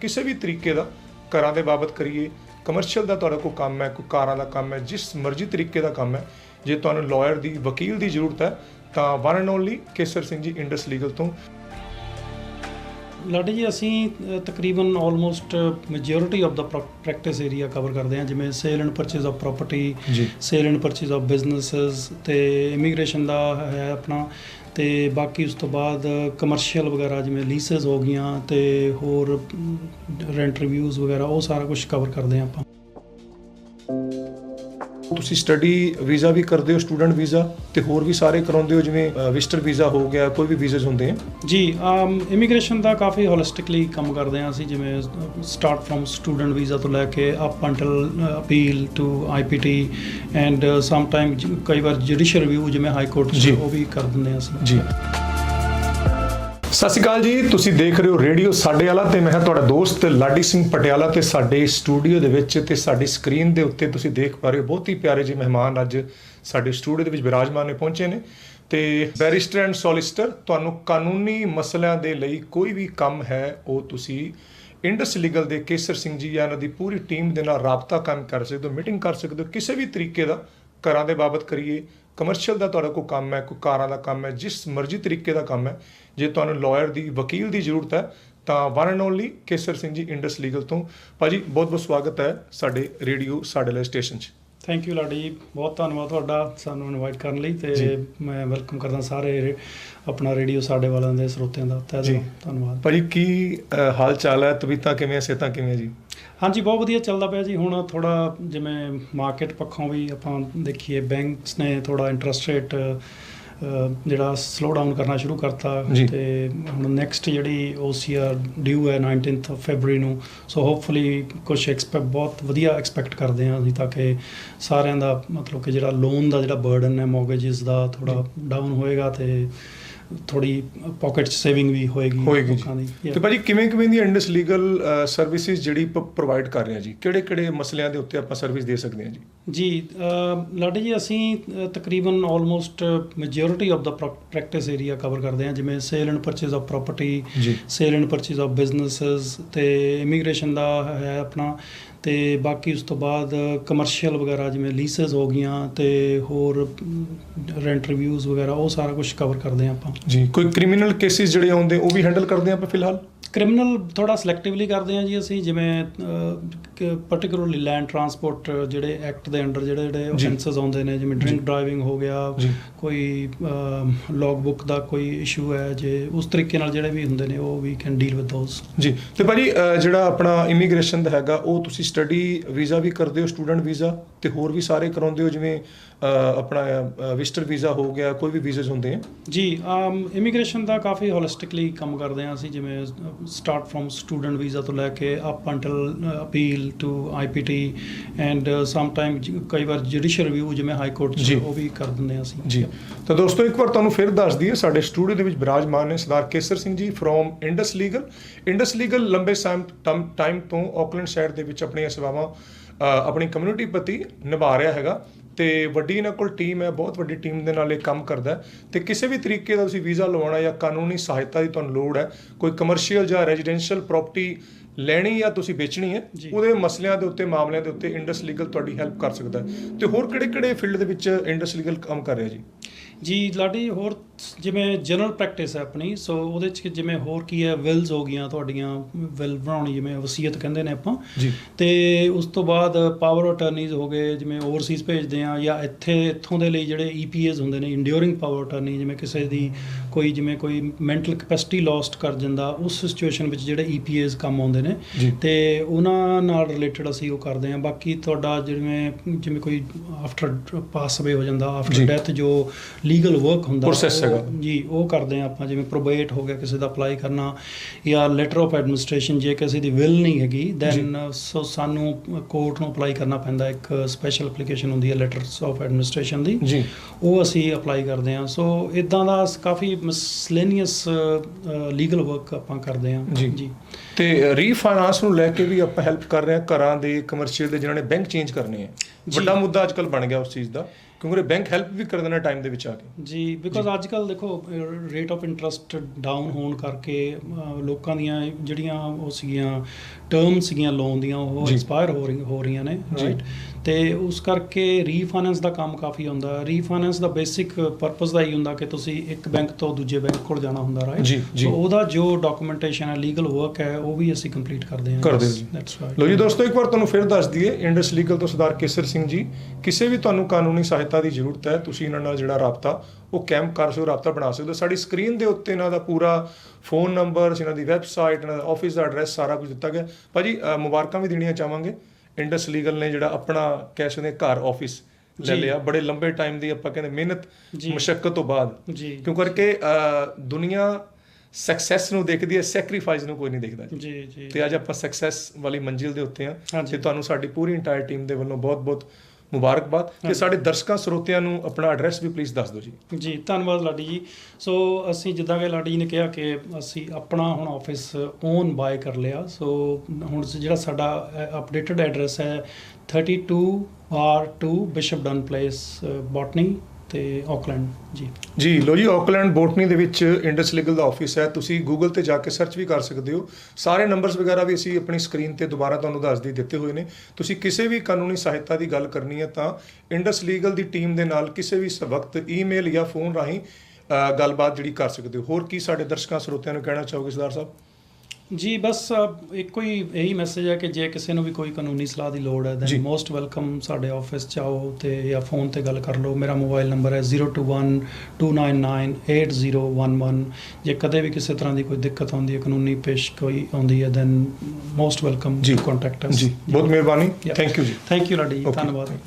ਕਿਸੇ ਵੀ ਤਰੀਕੇ ਦਾ ਘਰਾਂ ਦੇ ਬਾਬਤ ਕਰੀਏ ਕਮਰਸ਼ੀਅਲ ਦਾ ਤੁਹਾਡਾ ਕੋਈ ਕੰਮ ਹੈ ਕੋਈ ਕਾਰਾਂ ਦਾ ਕੰਮ ਹੈ ਜਿਸ ਮਰਜ਼ੀ ਤਰੀਕੇ ਦਾ ਕੰਮ ਹੈ ਜੇ ਤੁਹਾਨੂੰ ਲਾਇਰ ਦੀ ਵਕੀਲ ਦੀ ਜ਼ਰੂਰਤ ਹੈ ਤਾਂ one and only Kesar Singh ji Indus legal ਤੋਂ। ਲਾਡੀ ਜੀ ਅਸੀਂ ਤਕਰੀਬਨ ਆਲਮੋਸਟ ਮੈਜੋਰਿਟੀ ਆਫ ਦਾ ਪ੍ਰੈਕਟਿਸ ਏਰੀਆ ਕਵਰ ਕਰਦੇ ਹਾਂ ਜਿਵੇਂ sale and purchase of property sale and purchase of businesses ਤੇ ਇਮੀਗ੍ਰੇਸ਼ਨ ਦਾ ਹੈ ਆਪਣਾ ਤੇ ਬਾਕੀ ਉਸ ਤੋਂ ਬਾਅਦ ਕਮਰਸ਼ੀਅਲ ਵਗੈਰਾ ਜਿਵੇਂ ਲੀਸਸ ਹੋ ਗਈਆਂ ਤੇ ਹੋਰ ਰੈਂਟ ਰਿਵਿਊਜ਼ ਵਗੈਰਾ, ਉਹ ਸਾਰਾ ਕੁਝ ਕਵਰ ਕਰਦੇ ਹਾਂ ਆਪਾਂ। ਤੁਸੀਂ ਸਟੱਡੀ ਵੀਜ਼ਾ ਵੀ ਕਰਦੇ ਹੋ ਸਟੂਡੈਂਟ ਵੀਜ਼ਾ ਤੇ ਹੋਰ ਵੀ ਸਾਰੇ ਕਰਾਉਂਦੇ ਹੋ ਜਿਵੇਂ ਵਿਜ਼ਟਰ ਵੀਜ਼ਾ ਹੋ ਗਿਆ ਕੋਈ ਵੀ ਵੀਜ਼as ਹੁੰਦੇ ਆ? ਜੀ ਇਮੀਗ੍ਰੇਸ਼ਨ ਦਾ ਕਾਫੀ ਹੋਲਿਸਟਿਕਲੀ ਕੰਮ ਕਰਦੇ ਹਾਂ ਅਸੀਂ ਜਿਵੇਂ ਸਟਾਰਟ ਫਰਮ ਸਟੂਡੈਂਟ ਵੀਜ਼ਾ ਤੋਂ ਲੈ ਕੇ up until appeal to IPT and some time ਕਈ ਵਾਰ ਜੁਡੀਸ਼ੀਅਲ ਰਿਵਿਊ ਜਿਵੇਂ ਹਾਈ ਕੋਰਟ ਜੀ। ਉਹ ਵੀ ਕਰ ਦਿੰਦੇ ਹਾਂ ਅਸੀਂ। ਜੀ। ਸਤਿ ਸ਼੍ਰੀ ਅਕਾਲ ਜੀ, ਤੁਸੀਂ ਦੇਖ ਰਹੇ ਹੋ ਰੇਡੀਓ ਸਾਡੇ ਵਾਲਾ ਤੇ ਮੈਂ ਹਾਂ ਤੁਹਾਡਾ ਦੋਸਤ ਲਾਡੀ ਸਿੰਘ ਪਟਿਆਲਾ ਤੇ ਸਾਡੇ ਸਟੂਡੀਓ ਦੇ ਵਿੱਚ ਤੇ ਸਾਡੀ ਸਕਰੀਨ ਦੇ ਉੱਤੇ ਤੁਸੀਂ ਦੇਖ ਪਾ ਰਹੇ ਹੋ ਬਹੁਤ ਹੀ ਪਿਆਰੇ ਜੀ ਮਹਿਮਾਨ ਅੱਜ ਸਾਡੇ ਸਟੂਡੀਓ ਦੇ ਵਿੱਚ ਵਿਰਾਜਮਾਨ ਨੇ ਪਹੁੰਚੇ ਨੇ ਤੇ ਬੈਰਿਸਟਰ ਐਂਡ ਸੋਲਿਸਟਰ, ਤੁਹਾਨੂੰ ਕਾਨੂੰਨੀ ਮਸਲਿਆਂ ਦੇ ਲਈ ਕੋਈ ਵੀ ਕੰਮ ਹੈ, ਉਹ ਤੁਸੀਂ ਇੰਡਸ ਲੀਗਲ ਦੇ ਕੇਸਰ ਸਿੰਘ ਜੀ ਜਾਂ ਇਹਨਾਂ ਦੀ ਪੂਰੀ ਟੀਮ ਦੇ ਨਾਲ ਰਾਬਤਾ ਕਾਇਮ ਕਰ ਸਕਦੇ ਹੋ, ਮੀਟਿੰਗ ਕਰ ਸਕਦੇ ਹੋ, ਕਿਸੇ ਵੀ ਤਰੀਕੇ ਦਾ ਘਰਾਂ ਦੇ ਬਾਬਤ ਕਰੀਏ ਕਮਰਸ਼ੀਅਲ ਦਾ ਤੁਹਾਡਾ ਕੋਈ ਕੰਮ ਹੈ ਕੋਈ ਕਾਰਾਂ ਦਾ ਕੰਮ ਹੈ ਜਿਸ ਮਰਜ਼ੀ ਤਰੀਕੇ ਦਾ ਕੰਮ ਹੈ ਜੇ ਤੁਹਾਨੂੰ ਲਾਇਰ ਦੀ ਵਕੀਲ ਦੀ ਜ਼ਰੂਰਤ ਹੈ ਤਾਂ one and only Kesar Singh ji Indus Legal ਤੋਂ। ਭਾਜੀ ਬਹੁਤ ਬਹੁਤ ਸਵਾਗਤ ਹੈ ਸਾਡੇ ਰੇਡੀਓ ਸਾਡੇ ਲਈ ਸਟੇਸ਼ਨ 'ਚ। ਥੈਂਕ ਯੂ ਲਾਡੀ ਜੀ। ਬਹੁਤ ਧੰਨਵਾਦ ਤੁਹਾਡਾ ਸਾਨੂੰ ਇਨਵਾਈਟ ਕਰਨ ਲਈ। ਤੇ ਮੈਂ ਵੈਲਕਮ ਕਰਦਾ ਸਾਰੇ ਆਪਣਾ ਰੇਡੀਓ ਸਾਡੇ ਵਾਲਿਆਂ ਦੇ ਸਰੋਤਿਆਂ ਦਾ। ਤਹਿ। ਦਿਲੋਂ ਧੰਨਵਾਦ। ਭਾਜੀ ਕੀ ਹਾਲ ਚਾਲ ਹੈ? ਤਬੀਤਾ ਕਿਵੇਂ ਹੈ ਸਿਹਤਾਂ ਕਿਵੇਂ ਜੀ? ਹਾਂਜੀ ਬਹੁਤ ਵਧੀਆ ਚੱਲਦਾ ਪਿਆ ਜੀ। ਹੁਣ ਥੋੜਾ ਜਿਵੇਂ ਮਾਰਕੀਟ ਪੱਖੋਂ ਵੀ ਆਪਾਂ ਦੇਖੀਏ ਬੈਂਕਸ ਨੇ ਥੋੜਾ ਇੰਟਰਸਟ ਰੇਟ ਜਿਹੜਾ ਸਲੋ ਡਾਊਨ ਕਰਨਾ ਸ਼ੁਰੂ ਕਰਤਾ। ਤੇ ਹੁਣ ਨੈਕਸਟ ਜਿਹੜੀ OCR ਡਿਊ ਹੈ 19th of ਫੈਬਰੀ ਨੂੰ ਸੋ ਹੋਪਫੁਲੀ ਕੁਝ ਐਕਸਪੈਕਟ ਬਹੁਤ ਵਧੀਆ ਐਕਸਪੈਕਟ ਕਰਦੇ ਹਾਂ ਅਸੀਂ ਤਾਂ ਕਿ ਸਾਰਿਆਂ ਦਾ ਮਤਲਬ ਕਿ ਜਿਹੜਾ ਲੋਨ ਦਾ ਜਿਹੜਾ ਬਰਡਨ ਹੈ ਮੌਰਗੇजेस ਦਾ ਥੋੜਾ ਡਾਊਨ ਹੋਏਗਾ ਤੇ ਥੋੜੀ ਪਾਕਟ ਸੇਵਿੰਗ ਵੀ ਹੋਏਗੀ ਹੋਏਗੀ ਜੀ। ਤੇ ਭਾਜੀ ਕਿਵੇਂ ਕਿਵੇਂ ਦੀ ਇੰਡਸ ਲੀਗਲ ਸਰਵਿਸਿਜ਼ ਜਿਹੜੀ ਪ੍ਰੋਵਾਈਡ ਕਰ ਰਹੇ ਆ ਜੀ? ਕਿਹੜੇ ਕਿਹੜੇ ਮਸਲਿਆਂ ਦੇ ਉੱਤੇ ਆਪਾਂ ਸਰਵਿਸ ਦੇ ਸਕਦੇ ਹਾਂ ਜੀ? ਜੀ ਲਾਡੀ ਜੀ ਅਸੀਂ ਤਕਰੀਬਨ ਆਲਮੋਸਟ ਮੈਜੋਰਿਟੀ ਆਫ ਦਾ ਪ੍ਰੈਕਟਿਸ ਏਰੀਆ ਕਵਰ ਕਰਦੇ ਹਾਂ ਜਿਵੇਂ sale and purchase of property sale and purchase of businesses ਤੇ ਇਮੀਗ੍ਰੇਸ਼ਨ ਦਾ ਹੈ ਆਪਣਾ ਤੇ ਬਾਕੀ ਉਸ ਤੋਂ ਬਾਅਦ ਕਮਰਸ਼ੀਅਲ ਵਗੈਰਾ ਜਿਵੇਂ ਲੀਸਸ ਹੋ ਗਈਆਂ ਤੇ ਹੋਰ ਰੈਂਟ ਰਿਵਿਊਜ਼ ਵਗੈਰਾ, ਉਹ ਸਾਰਾ ਕੁਝ ਕਵਰ ਕਰਦੇ ਹਾਂ ਆਪਾਂ। ਜੀ, ਕੋਈ ਕ੍ਰਿਮੀਨਲ ਕੇਸਿਸ ਜਿਹੜੇ ਆਉਂਦੇ, ਉਹ ਵੀ ਹੈਂਡਲ ਕਰਦੇ ਆਪਾਂ ਫਿਲਹਾਲ? ਕ੍ਰਿਮੀਨਲ ਥੋੜਾ ਸਿਲੈਕਟਿਵਲੀ ਕਰਦੇ ਹਾਂ ਜੀ ਅਸੀਂ ਜਿਵੇਂ ਪਾਰਟਿਕੂਲਰਲੀ ਲੈਂਡ ਟਰਾਂਸਪੋਰਟ ਜਿਹੜੇ ਐਕਟ ਦੇ ਅੰਡਰ ਜਿਹੜੇ ਜਿਹੜੇ। ਆਫੈਂਸਸ ਆਉਂਦੇ ਨੇ ਜਿਵੇਂ ਡਰਿੰਕ ਡਰਾਈਵਿੰਗ ਹੋ ਗਿਆ। ਕੋਈ ਲੌਗ ਬੁੱਕ ਦਾ ਕੋਈ ਇਸ਼ੂ ਹੈ ਜੇ ਉਸ ਤਰੀਕੇ ਨਾਲ ਜਿਹੜੇ ਵੀ ਹੁੰਦੇ ਨੇ ਉਹ we can deal with those ਜੀ ਤੇ ਭਾਜੀ ਜਿਹੜਾ ਆਪਣਾ ਇਮੀਗ੍ਰੇਸ਼ਨ ਦਾ ਹੈਗਾ ਉਹ ਤੁਸੀਂ ਸਟੱਡੀ ਵੀਜ਼ਾ ਵੀ ਕਰਦੇ ਹੋ ਸਟੂਡੈਂਟ ਵੀਜ਼ਾ ਤੇ ਹੋਰ ਵੀ ਸਾਰੇ ਕਰਾਉਂਦੇ ਹੋ ਜਿਵੇਂ ਆਪਣਾ ਵਿਜ਼ਟਰ ਵੀਜ਼ਾ ਹੋ ਗਿਆ ਕੋਈ ਵੀ ਵੀਜ਼as ਹੁੰਦੇ ਆ। ਜੀ ਇਮੀਗ੍ਰੇਸ਼ਨ ਦਾ ਕਾਫੀ ਹੋਲਿਸਟਿਕਲੀ ਕੰਮ ਕਰਦੇ ਹਾਂ ਅਸੀਂ ਜਿਵੇਂ ਸਟਾਰਟ ਫਰਮ ਸਟੂਡੈਂਟ ਵੀਜ਼ਾ ਤੋਂ ਲੈ ਕੇ up until appeal to IPT and some time ਕਈ ਵਾਰ ਜੁਡੀਸ਼ੀਅਲ ਰਿਵਿਊ ਜਿਵੇਂ ਹਾਈ ਕੋਰਟ ਜੀ। ਉਹ ਵੀ ਕਰ ਦਿੰਦੇ ਹਾਂ ਅਸੀਂ। ਜੀ। ਤਾਂ ਦੋਸਤੋ ਇੱਕ ਵਾਰ ਤੁਹਾਨੂੰ ਫਿਰ ਦੱਸ ਦਈਏ ਸਾਡੇ ਸਟੂਡੀਓ ਦੇ ਵਿੱਚ ਬਿਰਾਜਮਾਨ ਨੇ Sardar Kesar Singh ji from Indus legal Indus legal ਲੰਬੇ ਟਾਈਮ ਤੋਂ ਆਕਲੈਂਡ ਸ਼ਹਿਰ ਦੇ ਵਿੱਚ ਆਪਣੀਆਂ ਸੇਵਾਵਾਂ ਆਪਣੀ ਕਮਿਊਨਿਟੀ ਪ੍ਰਤੀ ਨਿਭਾ ਰਿਹਾ ਹੈਗਾ। ਤੇ ਵੱਡੀ ਇਹਨਾਂ ਕੋਲ ਟੀਮ ਹੈ ਬਹੁਤ ਵੱਡੀ ਟੀਮ ਦੇ ਨਾਲ ਇਹ ਕੰਮ ਕਰਦਾ ਤੇ ਕਿਸੇ ਵੀ ਤਰੀਕੇ ਦਾ ਤੁਸੀਂ ਵੀਜ਼ਾ ਲਵਾਉਣਾ ਜਾਂ ਕਾਨੂੰਨੀ ਸਹਾਇਤਾ ਦੀ ਤੁਹਾਨੂੰ ਲੋੜ ਹੈ ਕੋਈ ਕਮਰਸ਼ੀਅਲ ਜਾਂ ਰੈਜ਼ੀਡੈਂਸ਼ੀਅਲ ਪ੍ਰਾਪਰਟੀ ਲੈਣੀ ਜਾਂ ਤੁਸੀਂ ਵੇਚਣੀ ਹੈ। ਉਹਦੇ ਮਸਲਿਆਂ ਦੇ ਉੱਤੇ ਮਾਮਲਿਆਂ ਦੇ ਉੱਤੇ ਇੰਡਸ ਲੀਗਲ ਤੁਹਾਡੀ ਹੈਲਪ ਕਰ ਸਕਦਾ ਤੇ ਹੋਰ ਕਿਹੜੇ-ਕਿਹੜੇ ਫੀਲਡ ਦੇ ਵਿੱਚ ਇੰਡਸ ਲੀਗਲ ਕੰਮ ਕਰ ਰਿਹਾ ਜੀ? ਜੀ ਲਾਡੀ ਹੋਰ ਜਿਵੇਂ ਜਨਰਲ ਪ੍ਰੈਕਟਿਸ ਹੈ ਆਪਣੀ ਸੋ ਉਹਦੇ ਚ ਜਿਵੇਂ ਹੋਰ ਕੀ ਹੈ ਵਿਲਸ ਹੋ ਗਈਆਂ ਤੁਹਾਡੀਆਂ ਵਿਲ ਬਣਾਉਣੀ ਜਿਵੇਂ ਵਸੀਅਤ ਕਹਿੰਦੇ ਨੇ ਆਪਾਂ। ਜੀ। ਤੇ ਉਸ ਤੋਂ ਬਾਅਦ ਪਾਵਰ ਅਟਰਨੀਜ਼ ਹੋ ਗਏ ਜਿਵੇਂ ਓਵਰਸੀਜ਼ ਭੇਜਦੇ ਆ ਜਾਂ ਇੱਥੇ ਇੱਥੋਂ ਦੇ ਲਈ ਜਿਹੜੇ ਈਪੀਐਸ ਹੁੰਦੇ ਨੇ ਇੰਡਿਊਰਿੰਗ ਪਾਵਰ ਅਟਰਨੀ ਜਿਵੇਂ ਕਿਸੇ ਦੀ ਕੋਈ ਜਿਵੇਂ ਕੋਈ ਮੈਂਟਲ ਕੈਪੈਸਿਟੀ ਲੋਸਟ ਕਰ ਜਾਂਦਾ ਉਸ ਸਿਚੁਏਸ਼ਨ ਵਿੱਚ ਜਿਹੜੇ ਈਪੀਐਸ ਕੰਮ ਆਉਂਦੇ ਨੇ। ਤੇ ਉਹਨਾਂ ਨਾਲ ਰਿਲੇਟਡ ਅਸੀਂ ਉਹ ਕਰਦੇ ਹਾਂ। ਬਾਕੀ ਤੁਹਾਡਾ ਜਿਵੇਂ ਜਿਵੇਂ ਕੋਈ ਆਫਟਰ ਪਾਸ ਅਵੇ ਹੋ ਜਾਂਦਾ। ਆਫਟਰ ਡੈਥ ਜੋ ਲੀਗਲ ਵਰਕ ਹੁੰਦਾ ਉਹ- ਹੈਗਾ। ਜੀ ਉਹ ਕਰਦੇ ਆ ਆਪਾਂ ਜਿਵੇਂ ਪ੍ਰੋਬੇਟ ਹੋ ਗਿਆ ਕਿਸੇ ਦਾ ਅਪਲਾਈ ਕਰਨਾ ਜਾਂ ਲੈਟਰ ਆਫ ਐਡਮਿਨਿਸਟ੍ਰੇਸ਼ਨ ਜੇ ਕਿਸੇ ਦੀ ਵਿਲ ਨਹੀਂ ਹੈਗੀ ਦੈਨ ਸੋ ਸਾਨੂੰ ਕੋਰਟ ਨੂੰ ਅਪਲਾਈ ਕਰਨਾ ਪੈਂਦਾ ਇੱਕ ਸਪੈਸ਼ਲ ਐਪਲੀਕੇਸ਼ਨ ਹੁੰਦੀ ਹੈ ਲੈਟਰਸ ਆਫ ਐਡਮਿਨਿਸਟ੍ਰੇਸ਼ਨ ਦੀ। ਜੀ। ਉਹ ਅਸੀਂ ਅਪਲਾਈ ਕਰਦੇ ਹਾਂ। ਸੋ ਇਦਾਂ ਦਾ ਕਾਫੀ ਮਿਸਲੇਨੀਅਸ ਲੀਗਲ ਵਰਕ ਆਪਾਂ ਕਰਦੇ ਹਾਂ। ਜੀ। ਤੇ ਰੀਫਾਈਨਾਂਸ ਨੂੰ ਲੈ ਕੇ ਵੀ ਆਪਾਂ ਹੈਲਪ ਕਰ ਰਹੇ ਹਾਂ ਘਰਾਂ ਦੇ ਕਮਰਸ਼ੀਅਲ ਦੇ ਜਿਨ੍ਹਾਂ ਨੇ ਬੈਂਕ ਚੇਂਜ ਕਰਨੇ ਆ। ਵੱਡਾ ਮੁੱਦਾ ਅੱਜਕੱਲ ਬਣ ਗਿਆ ਉਸ ਚੀਜ਼ ਦਾ। ਕਿਉਂਕਿ ਬੈਂਕ ਹੈਲਪ ਵੀ ਕਰ ਦੇਣਾ ਟਾਈਮ ਦੇ ਵਿੱਚ ਆ ਕੇ ਜੀ ਬਿਕੋਜ਼ ਅੱਜ ਕੱਲ ਦੇਖੋ ਰੇਟ ਆਫ ਇੰਟਰਸਟ ਡਾਊਨ ਹੋਣ ਕਰਕੇ ਲੋਕਾਂ ਦੀਆਂ ਜਿਹੜੀਆਂ ਉਹ ਸੀਗੀਆਂ ਟਰਮ ਸੀਗੀਆਂ ਲੋਨ ਦੀਆਂ ਉਹ। ਐਕਸਪਾਇਰ ਹੋ ਰਹੀ ਹੋ ਰਹੀਆਂ ਨੇ। ਰਾਈਟ ਤੇ ਉਸ ਕਰਕੇ ਰੀਫਾਈਨੈਂਸ ਦਾ ਕੰਮ ਕਾਫੀ ਹੁੰਦਾ ਰੀਫਾਈਨੈਂਸ ਦਾ ਬੇਸਿਕ ਪਰਪਸ ਦਾ ਹੀ ਹੁੰਦਾ ਕਿ ਤੁਸੀਂ ਇੱਕ ਬੈਂਕ ਤੋਂ ਦੂਜੇ ਬੈਂਕ ਕੋਲ ਜਾਣਾ ਹੁੰਦਾ ਰਾਈਟ ਜੀ। ਉਹਦਾ ਜੋ ਡਾਕੂਮੈਂਟੇਸ਼ਨ ਹੈ ਲੀਗਲ ਵਰਕ ਹੈ ਉਹ ਵੀ ਅਸੀਂ ਕੰਪਲੀਟ ਕਰਦੇ ਹਾਂ ਕਰਦੇ ਹੋ ਜੀ। ਦੈਟਸ ਰਾਈਟ ਲੋ ਜੀ ਦੋਸਤੋ ਇੱਕ ਵਾਰ ਤੁਹਾਨੂੰ ਫਿਰ ਦੱਸ ਦਈਏ ਇੰਡਸ ਲੀਗਲ ਤੋਂ ਸਰਦਾਰ ਕੇਸਰ ਸਿੰਘ ਜੀ ਕਿਸੇ ਵੀ ਤੁਹਾਨੂੰ ਕਾਨੂੰਨੀ ਸਹਾਇਤਾ ਦੀ ਜ਼ਰੂਰਤ ਹੈ ਤੁਸੀਂ ਇਹਨਾਂ ਨਾਲ ਜਿਹੜਾ ਰਾਬਤਾ ਉਹ ਕੈਂਪ ਕਰ ਸਕਦੇ ਹੋ ਰਾਬਤਾ ਬਣਾ ਸਕਦੇ ਹੋ। ਸਾਡੀ ਸਕਰੀਨ ਦੇ ਉੱਤੇ ਇਹਨਾਂ ਦਾ ਪੂਰਾ ਫੋਨ ਨੰਬਰ ਇਹਨਾਂ ਦੀ ਵੈਬਸਾਈਟ ਇਹਨਾਂ ਦਾ ਆਫਿਸ ਦਾ ਐਡਰੈਸ ਸਾਰਾ ਕੁਝ ਦਿੱਤਾ ਗਿਆ। ਭਾਜੀ ਮੁਬਾਰਕਾਂ ਵੀ ਦੇਣੀਆਂ ਚਾਹਾਂਗੇ। ਇੰਡਸ ਲੀਗਲ ਨੇ ਜਿਹੜਾ ਆਪਣਾ ਕਹਿ ਸਕਦੇ ਘਰ ਆਫਿਸ ਲੈ। ਲਿਆ। ਬੜੇ ਲੰਬੇ ਟਾਈਮ ਦੀ ਆਪਾਂ ਕਹਿੰਦੇ ਮਿਹਨਤ। ਮੁਸ਼ਕਲ ਤੋਂ ਬਾਅਦ। ਕਿਉਂ ਕਰਕੇ ਦੁਨੀਆ ਸਕਸੈਸ ਨੂੰ ਦੇਖਦੀ ਹੈ ਸੈਕਰੀਫਾਈਸ ਨੂੰ ਕੋਈ ਨਹੀਂ ਦੇਖਦਾ ਜੀ। ਜੀ ਤੇ ਅੱਜ ਆਪਾਂ ਸਕਸੈਸ ਵਾਲੀ ਮੰਜ਼ਿਲ ਦੇ ਉੱਤੇ ਆ। ਤੇ ਤੁਹਾਨੂੰ ਸਾਡੀ ਪੂਰੀ ਇੰਟਾਇਰ ਟੀਮ ਦੇ ਵੱਲੋਂ ਬਹੁਤ-ਬਹੁਤ ਮੁਬਾਰਕਬਾਦ ਤੇ। ਸਾਡੇ ਦਰਸ਼ਕਾਂ ਸਰੋਤਿਆਂ ਨੂੰ ਆਪਣਾ ਐਡਰੈਸ ਵੀ ਪਲੀਜ਼ ਦੱਸ ਦਿਓ ਜੀ। ਜੀ ਧੰਨਵਾਦ ਲਾਡੀ ਜੀ। ਸੋ ਅਸੀਂ ਜਿੱਦਾਂ ਕਿ ਲਾਡੀ ਜੀ ਨੇ ਕਿਹਾ ਕਿ ਅਸੀਂ ਆਪਣਾ ਹੁਣ ਆਫਿਸ ਓਨ ਬਾਏ ਕਰ ਲਿਆ। ਸੋ ਹੁਣ ਜਿਹੜਾ ਸਾਡਾ ਅਪਡੇਟਡ ਐਡਰੈਸ ਹੈ 32 R2 Bishop Dunn Place Botany ਤੇ ਆਕਲੈਂਡ ਜੀ। ਜੀ ਲੋ ਜੀ ਆਕਲੈਂਡ ਬੋਟਨੀ ਦੇ ਵਿੱਚ ਇੰਡਸ ਲੀਗਲ ਦਾ ਆਫਿਸ ਹੈ। ਤੁਸੀਂ ਗੂਗਲ ਤੇ ਜਾ ਕੇ ਸਰਚ ਵੀ ਕਰ ਸਕਦੇ ਹੋ। ਸਾਰੇ ਨੰਬਰਸ ਵਗੈਰਾ ਵੀ ਅਸੀਂ ਆਪਣੀ ਸਕਰੀਨ ਤੇ ਦੁਬਾਰਾ ਤੁਹਾਨੂੰ ਦੱਸ ਦੀ ਦਿੱਤੇ ਹੋਏ ਨੇ। ਤੁਸੀਂ ਕਿਸੇ ਵੀ ਕਾਨੂੰਨੀ ਸਹਾਇਤਾ ਦੀ ਗੱਲ ਕਰਨੀ ਹੈ ਤਾਂ ਇੰਡਸ ਲੀਗਲ ਦੀ ਟੀਮ ਦੇ ਨਾਲ ਕਿਸੇ ਵੀ ਸ- ਵਕਤ ਈਮੇਲ ਜਾਂ ਫੋਨ ਰਾਹੀਂ ਗੱਲਬਾਤ ਜਿਹੜੀ ਕਰ ਸਕਦੇ ਹੋ। ਹੋਰ ਕੀ ਸਾਡੇ ਦਰਸ਼ਕਾਂ, ਸਰੋਤਿਆਂ ਨੂੰ ਕਹਿਣਾ ਚਾਹੋਗੇ ਸਰਦਾਰ ਸਾਹਿਬ? ਜੀ ਬਸ ਇੱਕੋ ਹੀ ਇਹੀ ਮੈਸੇਜ ਹੈ ਕਿ ਜੇ ਕਿਸੇ ਨੂੰ ਵੀ ਕੋਈ ਕਾਨੂੰਨੀ ਸਲਾਹ ਦੀ ਲੋੜ ਹੈ। ਦੈਨ ਮੋਸਟ ਵੈਲਕਮ ਸਾਡੇ ਆਫਿਸ ਚ ਆਓ ਤੇ ਜਾਂ ਫੋਨ ਤੇ ਗੱਲ ਕਰ ਲਓ। ਮੇਰਾ ਮੋਬਾਈਲ ਨੰਬਰ ਹੈ 0212998011 ਜੇ ਕਦੇ ਵੀ ਕਿਸੇ ਤਰ੍ਹਾਂ ਦੀ ਕੋਈ ਦਿੱਕਤ ਆਉਂਦੀ ਹੈ ਕਾਨੂੰਨੀ ਪੇਸ਼ ਕੋਈ ਆਉਂਦੀ ਹੈ ਦੈਨ ਮੋਸਟ ਵੈਲਕਮ ਜੀ। ਟੂ ਕੰਟੈਕਟ ਅਸ ਜੀ। ਬਹੁਤ ਮਿਹਰਬਾਨੀ. ਥੈਂਕ ਯੂ ਜੀ। Thank you Laddi. ਧੰਨਵਾਦ।